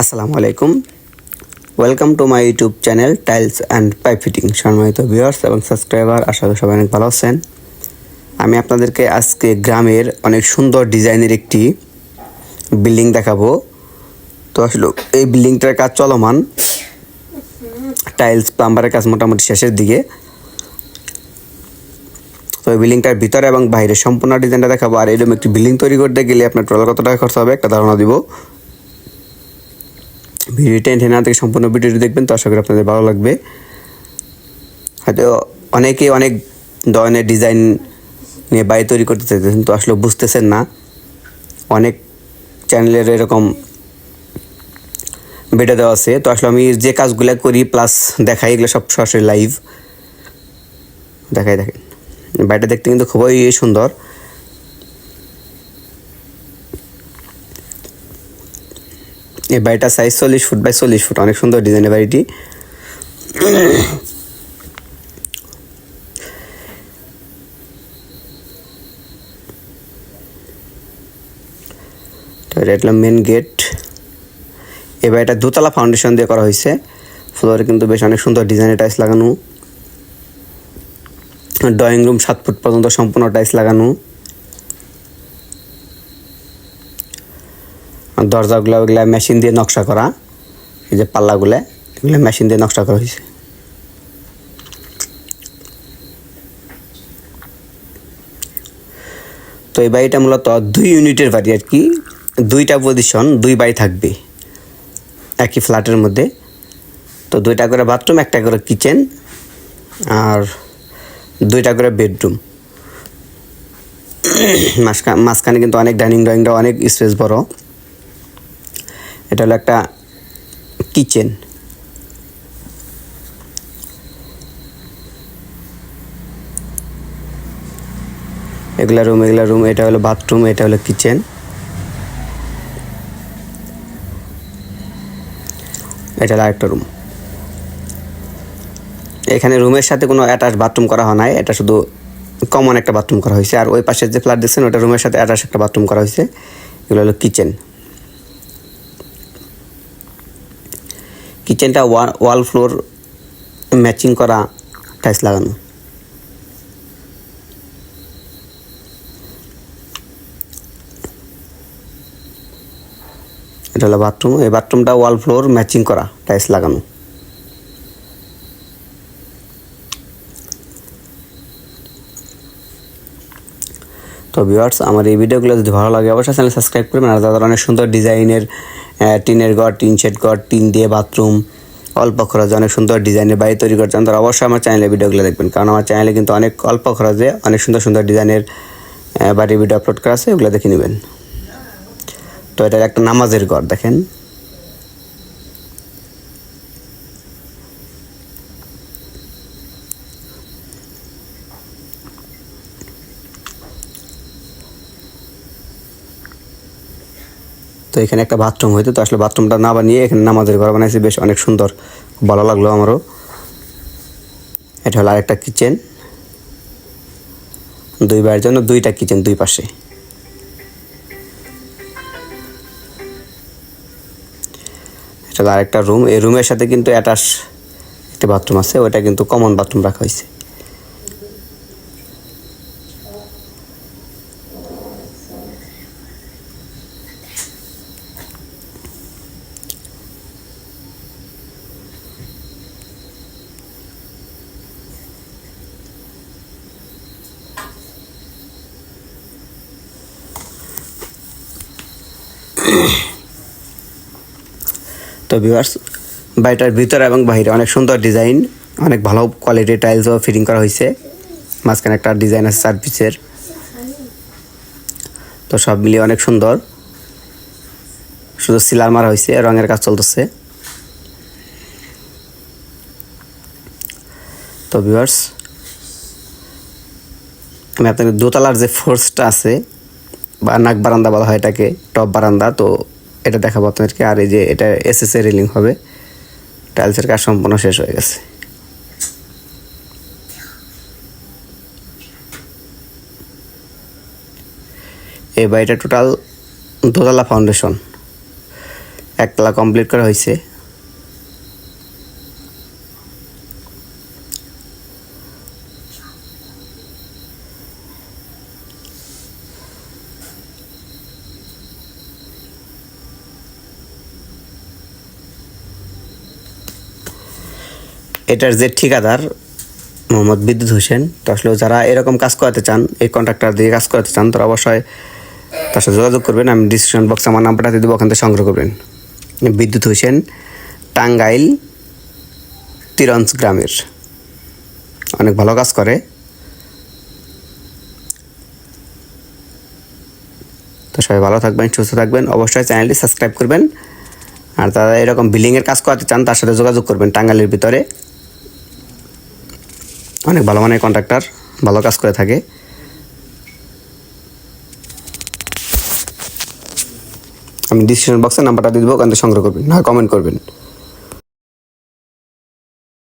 আসসালামু আলাইকুম। Welcome to my YouTube channel tiles and pipe fitting সম্মানিত ভিউয়ার্স এবং সাবস্ক্রাইবার আশা করি সবাই অনেক ভালো আছেন। আমি আপনাদেরকে আজকে গ্রামের অনেক সুন্দর ডিজাইনের একটি বিল্ডিং দেখাবো। তো আসলে এই বিল্ডিংটার কাজ চলমান। টাইলস প্লাম্বারের কাজ মোটামুটি শেষের দিকে। তো এই বিল্ডিংটার ভিতরে এবং বাইরে সম্পূর্ণ ডিজাইনটা দেখাবো। আর এরকম একটি বিল্ডিং তৈরি করতে গেলে আপনার টোটাল কত টাকা খরচ হবে, একটা ধারণা দিব। ভিডিওটা এন্টে না থেকে সম্পূর্ণ ভিডিওটি দেখবেন, তো আশা করি আপনাদের ভালো লাগবে। হয়তো অনেকে অনেক ধরনের ডিজাইন নিয়ে বাড়ি তৈরি করতে চাইতেছেন, তো আসলে বুঝতেছেন না। অনেক চ্যানেলের এরকম ভিডিও দেওয়া আছে, তো আসলে আমি যে কাজগুলো করি প্লাস দেখাই, এগুলো সব সরাসরি লাইভ দেখাই দেখেন বাড়িটা দেখতে কিন্তু খুবই সুন্দর। এই বাড়িটার সাইজ চল্লিশ ফুট বাই চল্লিশ ফুট অনেক সুন্দর ডিজাইনের বাড়িটি। এটা হলো মেন গেট এই বাড়িটা দোতলা ফাউন্ডেশন দিয়ে করা হয়েছে। ফ্লোরে কিন্তু বেশ অনেক সুন্দর ডিজাইনের টাইলস লাগানো। ড্রয়িং রুম সাত ফুট পর্যন্ত সম্পূর্ণ টাইলস লাগানো। দরজাগুলো ওগুলো মেশিন দিয়ে নকশা করা। এই যে পাল্লাগুলো, এগুলো মেশিন দিয়ে নকশা করা হয়েছে তো এই বাড়িটা মূলত দুই ইউনিটের বাড়ি আর কি। দুইটা পজিশন দুই বাড়ি থাকবে একই ফ্ল্যাটের মধ্যে। তো দুইটা করে বাথরুম একটা করে কিচেন আর দুইটা করে বেডরুম মাঝখানে মাঝখানে কিন্তু অনেক ডাইনিং ড্রয়িংটা অনেক স্পেস বড়। এটা হলো একটা কিচেন। এগুলা রুম এগুলা রুম, এটা হলো বাথরুম, এটা হলো কিচেন। এটা হলো আরেকটা রুম। এখানে রুমের সাথে কোনো অ্যাটাচ বাথরুম করা হয় নাই, এটা শুধু কমন একটা বাথরুম করা হয়েছে। আর ওই পাশের যে ফ্ল্যাট দেখছেন, ওটা রুমের সাথে অ্যাটাচ একটা বাথরুম করা হয়েছে। এগুলো হলো কিচেন। কিচেনটা ওয়াল ফ্লোর ম্যাচিং করা টাইলস লাগানো। এটা হলো বাথরুম এই বাথরুমটা ওয়াল ফ্লোর ম্যাচিং করা টাইলস লাগানো। তো ভিউয়ার্স, আমার এই ভিডিওগুলো যদি ভালো লাগে, অবশ্যই চ্যানেল সাবস্ক্রাইব করবেন। আর তাদের অনেক সুন্দর ডিজাইনের টিনের ঘর, টিন শেড ঘর, টিন দিয়ে বাথরুম অল্প খরচে অনেক সুন্দর ডিজাইনের বাড়ি তৈরি করছেন তারা অবশ্যই আমার চ্যানেলে ভিডিওগুলো দেখবেন। কারণ আমার চ্যানেলে কিন্তু অনেক অল্প খরচে অনেক সুন্দর সুন্দর ডিজাইনের বাড়ির ভিডিও আপলোড করা আছে, ওগুলো দেখে নেবেন। তো এটা একটা নামাজের ঘর, দেখেন। তো এখানে একটা বাথরুম হইতো, তো আসলে বাথরুমটা না বানিয়ে এখানে নামাজের ঘর বানাইছে, বেশ অনেক সুন্দর। ভালো লাগল আমারও। এটা হলো আরেকটা কিচেন দুই বাড়ির জন্য দুইটা কিচেন দুই পাশে। এটা আরেকটা রুম এই রুমের সাথে কিন্তু অ্যাটাচ একটা বাথরুম আছে ওটা কিন্তু কমন বাথরুম রাখা হয়েছে। তো ভিউয়ার্স বাড়িটার ভিতরে এবং বাইরে অনেক সুন্দর ডিজাইন অনেক ভালো কোয়ালিটির টাইলসও ফিটিং করা হয়েছে মাঝখানে একটা ডিজাইন আছে চার পিসের তো সব মিলিয়ে অনেক সুন্দর। শুধু সিলার মারা হয়েছে রঙের কাজ চলতেছে। তো ভিউয়ার্স আমি আপনাকে দোতলার যে ফোর্সটা আছে বা নাক বারান্দা বলা হয় এটাকে টপ বারান্দা, তো এটা দেখাবো আপনাদেরকে। আর এই যে এটা এস এ রেলিং হবে টাইলসের কাজ সম্পূর্ণ শেষ হয়ে গেছে। এই বাড়িটা টোটাল দোতলা ফাউন্ডেশন একতলা কমপ্লিট করা হয়েছে। এটার যে ঠিকাদার, মোহাম্মদ বিদ্যুৎ হোসেন, তো আসলে যারা এরকম কাজ করাতে চান, এই কন্ট্রাক্টর দিয়ে কাজ করাতে চান, তারা অবশ্যই তার সাথে যোগাযোগ করবেন। আমি ডিসক্রিপশন বক্সে আমার নাম্বারটা দিয়ে দেবো, ওখান থেকে সংগ্রহ করবেন। বিদ্যুৎ হোসেন, টাঙ্গাইল তিরঞ্জ গ্রামের। অনেক ভালো কাজ করে। তো সবাই ভালো থাকবেন, সুস্থ থাকবেন। অবশ্যই চ্যানেলটি সাবস্ক্রাইব করবেন। আর তারা এরকম বিল্ডিংয়ের কাজ করাতে চান, তার সাথে যোগাযোগ করবেন টাঙ্গাইলের ভিতরে। অনেক ভালো মানের কন্ট্রাক্টর ভালো কাজ করে থাকে। আমি ডিসক্রিপশন বক্সে নাম্বারটা দিয়ে দেবো, ওখান থেকে সংগ্রহ করবেন, না কমেন্ট করবেন।